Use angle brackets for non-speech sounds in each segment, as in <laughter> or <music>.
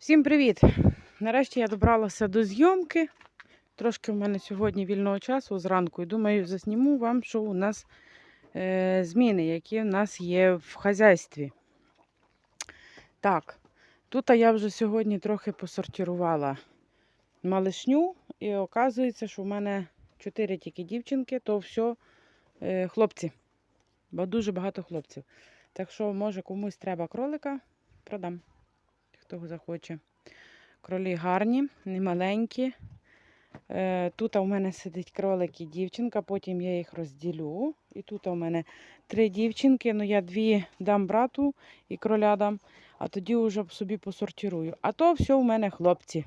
Всім привіт! Нарешті я добралася до зйомки. Трошки в мене сьогодні вільного часу зранку. І думаю, засніму вам, що у нас е, зміни, які в нас є в хазяйстві. Так, тут я вже сьогодні трохи посортувала малишню, і оказується, що в мене чотири тільки дівчинки, то все е, хлопці. Бо дуже багато хлопців. Так що, може, комусь треба кролика, продам хто захоче. Кролі гарні, не маленькі. Е, Тут у мене сидить кролик і дівчинка, потім я їх розділю. І тут у мене три дівчинки, ну я дві дам брату і кроля дам, а тоді вже собі посортирую. А то все у мене хлопці.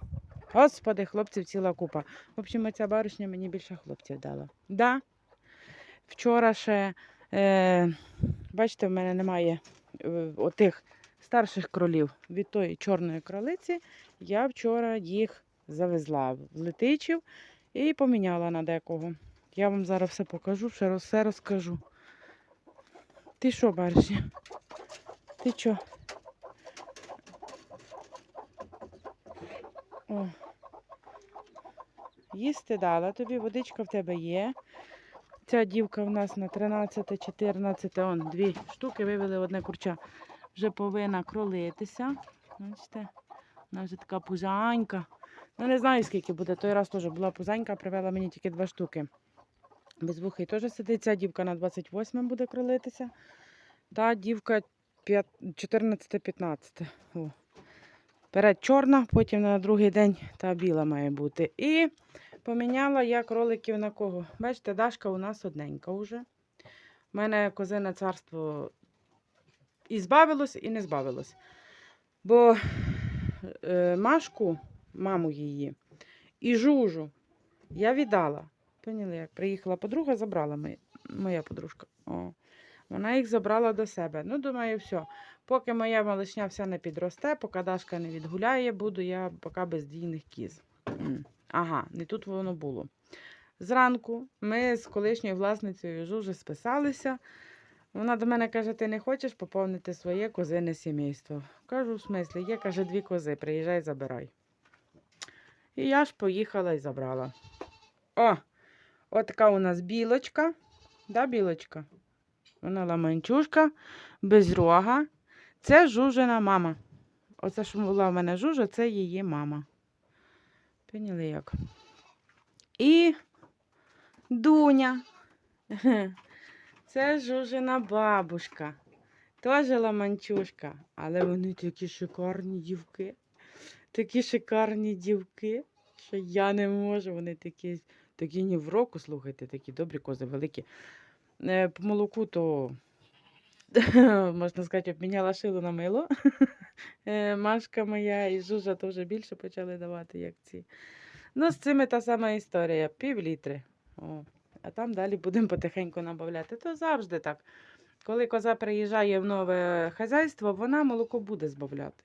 Господи, хлопців ціла купа. В общем, ця баришня мені більше хлопців дала. Да. Вчора ще, е, бачите, в мене немає е, отих старших кролів від тої чорної кролиці. Я вчора їх завезла в летичів і поміняла на декого. Я вам зараз все покажу, все розкажу. Ти що, баришня? Ти що? О. Їсти дала тобі, водичка в тебе є. Ця дівка в нас на 13-14, он дві штуки вивели одне курча вже повинна кролитися. Бачите, вона вже така пузанька. Ну, не знаю, скільки буде. Той раз теж була пузанька, привела мені тільки два штуки. Безвухий теж сидить. Ця дівка на 28 буде кролитися. Та дівка 14-15. Перед чорна, потім на другий день та біла має бути. І поміняла я кроликів на кого. Бачите, Дашка у нас одненька вже. У мене козине царство і збавилось, і не збавилось. Бо е, Машку, маму її, і жужу я віддала. Поняли, як приїхала подруга, забрала моя, моя подружка. О, вона їх забрала до себе. Ну, думаю, все. Поки моя малишня вся не підросте, поки Дашка не відгуляє, буду я поки бездійних кіз. Ага, не тут воно було. Зранку ми з колишньою власницею жужи списалися. Вона до мене каже: ти не хочеш поповнити своє козине сімейство? Кажу, в смислі, є, каже, дві кози, приїжджай, забирай. І я ж поїхала і забрала. О, от така у нас білочка. Да, білочка? Вона ламанчушка, без рога. Це жужина мама. Оце, що була в мене жужа, це її мама. Поняли як? І Дуня. <laughs> Це жужина бабушка. Теж ламанчушка. Але вони такі шикарні дівки. Такі шикарні дівки, що я не можу. Вони такі, такі ні в року, слухайте, такі добрі кози великі. Е, По молоку то, <laughs> можна сказати, обміняла шило на мило. <laughs> Е, Машка моя і жужа теж більше почали давати, як ці. Ну, з цими та сама історія. Пів літри. О а там далі будемо потихеньку набавляти. То завжди так. Коли коза приїжджає в нове хазяйство, вона молоко буде збавляти.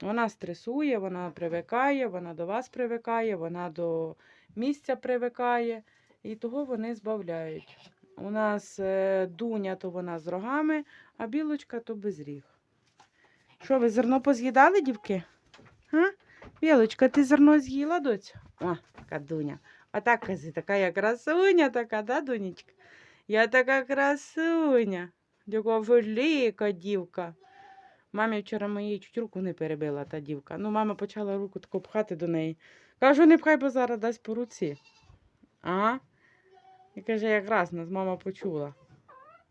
Вона стресує, вона привикає, вона до вас привикає, вона до місця привикає, і того вони збавляють. У нас е, дуня, то вона з рогами, а білочка то без ріг. Що, ви зерно поз'їдали, дівки? А? Білочка, ти зерно з'їла, доцю? О, така дуня. А так, кази, така красуня така, да, донечка? Я така красуня. Така велика дівка. Мамі вчора моїй чуть руку не перебила та дівка. Ну, мама почала руку таку пхати до неї. Кажу, не пхай, бо зараз дасть по руці. Ага. І каже, якраз нас мама почула.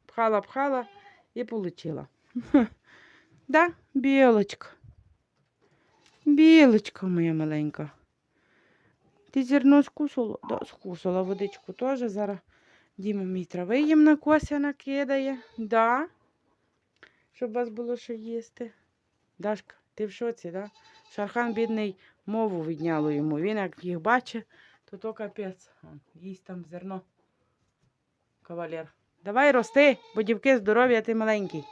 Пхала, пхала і получила. <laughs> Да, білочка. Білочка моя маленька. Ти зерно скусила? Да, скусила водичку теж. Зараз Діма мій трави їм на кося накидає. Да. Щоб вас було що їсти. Дашка, ти в шоці, да? Шархан, бідний, мову відняло йому. Він, як їх бачить, то то капець. Їсть там зерно. Кавалер. Давай рости, бо дівки здорові, а ти маленький.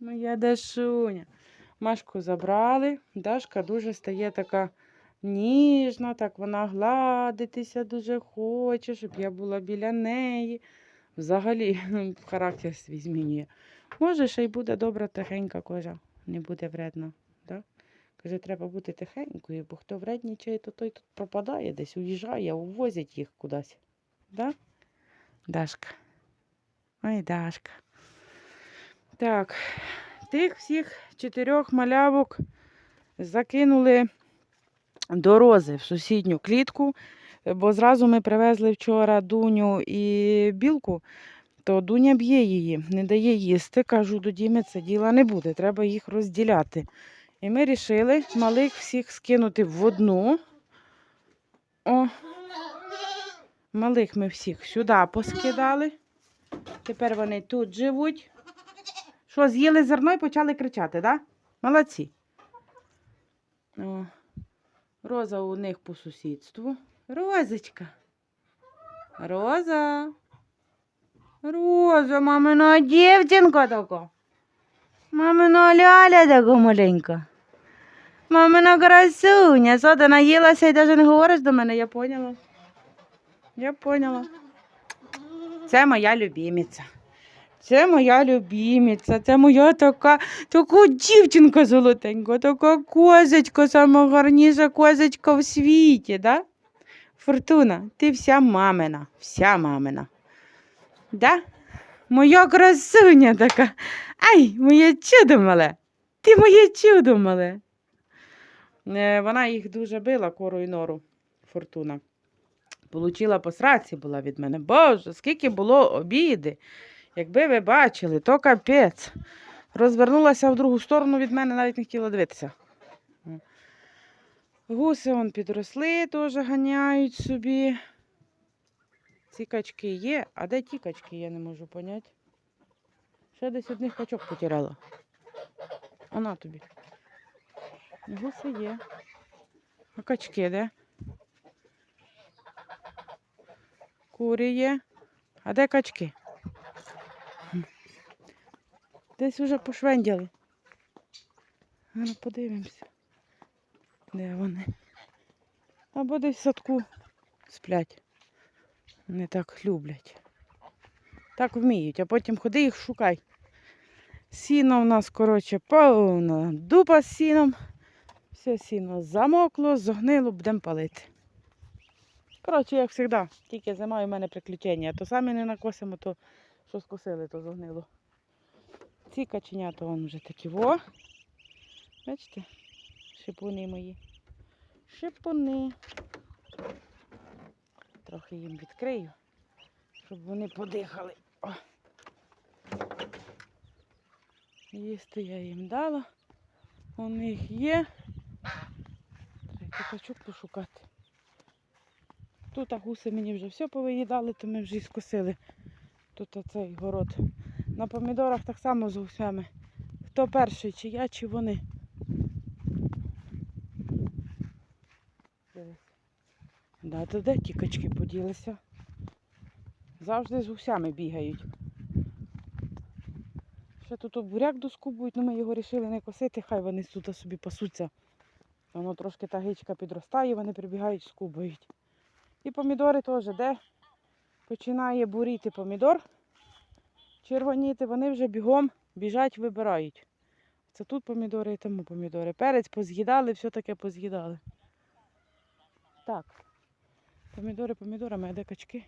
Моя Дашуня. Машку забрали. Дашка дуже стає така ніжна, так вона гладитися дуже хоче, щоб я була біля неї. Взагалі, <laughs> характер свій змінює. Може, ще й буде добра, тихенька кожа, не буде вредна. Да? Каже, треба бути тихенькою, бо хто вреднічає, то той тут пропадає десь, уїжджає, увозять їх кудись. Да? Дашка. Ой, Дашка. Так, тих всіх чотирьох малявок закинули до рози в сусідню клітку, бо зразу ми привезли вчора Дуню і білку, то Дуня б'є її, не дає їсти. Кажу, до Діми це діла не буде, треба їх розділяти. І ми вирішили малих всіх скинути в одну. О, малих ми всіх сюди поскидали. Тепер вони тут живуть. Що, з'їли зерно і почали кричати, так? Да? Молодці. О, Роза у них по сусідству. Розочка. Роза. Роза, мамина дівчинка така. Мамина ляля така маленька. Мамина красуня. Що наїлася і навіть не говориш до мене, я поняла. Я поняла. Це моя любимиця. Це моя любимиця, це моя така, така дівчинка золотенька, така козочка, сама гарніша козочка в світі, да? Фортуна, ти вся мамина, вся мамина. Да? Моя красуня така. Ай, моє чудо мале. Ти моє чудо мале. Е, Вона їх дуже била корою нору, Фортуна. Получила по сраці була від мене. Боже, скільки було обіди. Якби ви бачили, то капець. Розвернулася в другу сторону від мене, навіть не хотіла дивитися. Гуси он підросли, теж ганяють собі. Ці качки є, а де ті качки, я не можу поняти. Ще десь одних качок потеряла. Вона тобі. Гуси є. А качки де? Курі є. А де качки? Хм. Десь вже пошвендяли. Ну, подивимося. Де вони? Або десь в садку сплять. Вони так люблять. Так вміють, а потім ходи їх шукай. Сіно в нас, коротше, повна дупа з сіном. Все сіно замокло, зогнило, будемо палити. Коротше, як завжди, тільки зима в мене приключення. То самі не накосимо, то що скосили, то зогнило. Ці каченята вон вже такі во. Бачите? Шипуни мої. Шипуни. Трохи їм відкрию, щоб вони подихали. О. Їсти я їм дала. У них є. Треба качок пошукати. Тут гуси мені вже все повиїдали, то ми вже і скосили. Тут оцей город. На помідорах так само з гусями. Хто перший, чи я, чи вони. Да, то де ті качки поділися? Завжди з гусями бігають. Ще тут буряк доскубують, але ми його вирішили не косити, хай вони тут собі пасуться. Воно трошки та гичка підростає, вони прибігають, скубають. І помідори теж, де починає буріти помідор, червоніти, вони вже бігом біжать, вибирають. Це тут помідори і тому помідори. Перець поз'їдали, все таке поз'їдали. Так. Помідори помідорами, а де качки?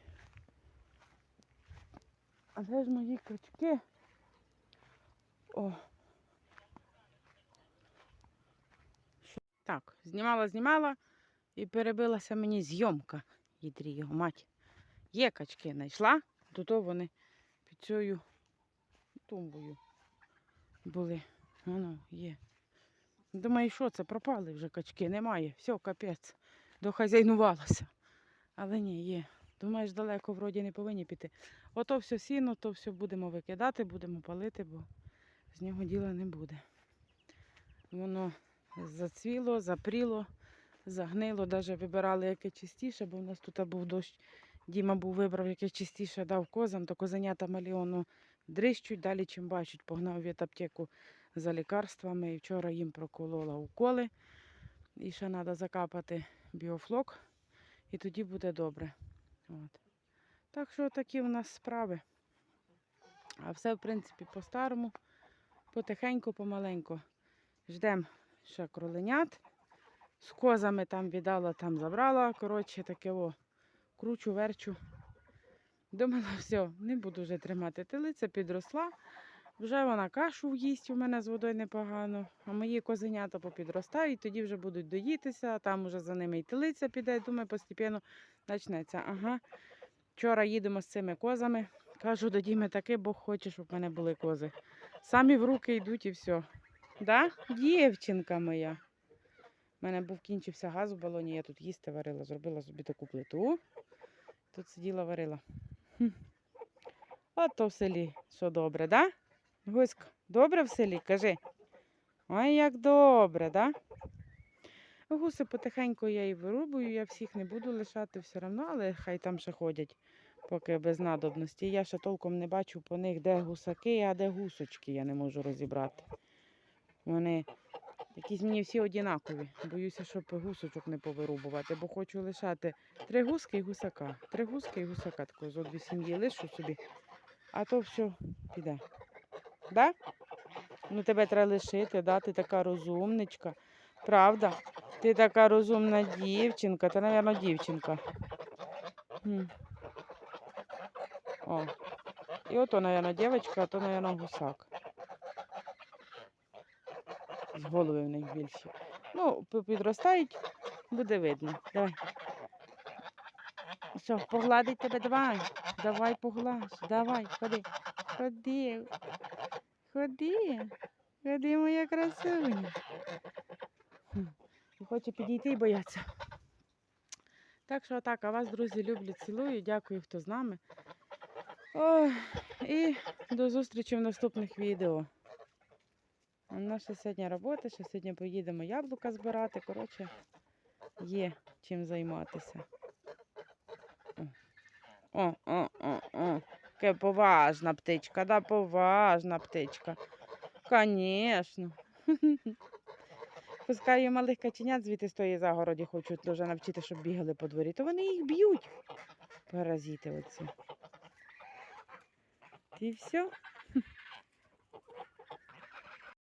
А де ж мої качки? О. Так, знімала, знімала і перебилася мені зйомка. Їдрі його мать. Є качки знайшла, то то вони під цією тумбою були. Воно є. Думаю, що це? Пропали вже качки, немає. Все, капець. Дохазяйнувалося. Але ні, є. Думаєш, далеко вроді не повинні піти. Ото все сіно, то все будемо викидати, будемо палити, бо з нього діла не буде. Воно зацвіло, запріло, загнило, навіть вибирали яке чистіше, бо в нас тут був дощ. Діма був вибрав яке чистіше, дав козам, то козенята мільйону дрищуть, далі чим бачать, погнав від аптеку за лікарствами. І вчора їм проколола уколи. І ще треба закапати біофлок, і тоді буде добре. От. Так що такі у нас справи. А все, в принципі, по-старому, потихеньку, помаленьку. Ждемо ще кроленят. З козами там віддала, там забрала. Коротше, таке о, кручу, верчу. Думала, <laughs> все, не буду вже тримати. Телиця підросла. Вже вона кашу їсть у мене з водою непогано, а мої козенята попідростають, тоді вже будуть доїтися, а там уже за ними і телиця піде. Думаю, постійно почнеться. Ага. Вчора їдемо з цими козами. Кажу, до Діми таки, Бог хоче, щоб в мене були кози. Самі в руки йдуть і все. Да? Дівчинка моя. У мене був кінчився газ у балоні, я тут їсти варила, зробила собі таку плиту. Тут сиділа, варила. От то в селі, що добре, да? Гуська, добре в селі, кажи. Ой, як добре, да? Гуси потихеньку я і вирубую, я всіх не буду лишати все одно, але хай там ще ходять, поки без надобності. Я ще толком не бачу по них, де гусаки, а де гусочки, я не можу розібрати. Вони якісь мені всі однакові. Боюся, щоб гусочок не повирубувати, бо хочу лишати три гуски і гусака. Три гуски і гусака такого з одві сім'ї лишу собі, а то все піде. Да? Ну тебе треба лишити, да? ти така розумничка. Правда? Ти така розумна дівчинка, та, мабуть, дівчинка. О. І ото, мабуть, дівчинка, а то, мабуть, гусак. З голови в них більші. Ну, підростають, буде видно. Давай. Що, погладить тебе, давай. Давай поглаж, давай, ходи. Ходи. Ходи. Ходи, моя красуня. Хм, Хоче підійти і бояться. Так що так, а вас, друзі, люблю, цілую. Дякую, хто з нами. Ой, і до зустрічі в наступних відео. У нас ще сьогодні робота, ще сьогодні поїдемо яблука збирати. Коротше, є чим займатися. О, о, о, о. Яка поважна птичка, да, поважна птичка. Звісно. <laughs> Пускаю малих каченят звідти з тої загороді хочуть дуже навчити, щоб бігали по дворі, то вони їх б'ють. Паразити оці. І все.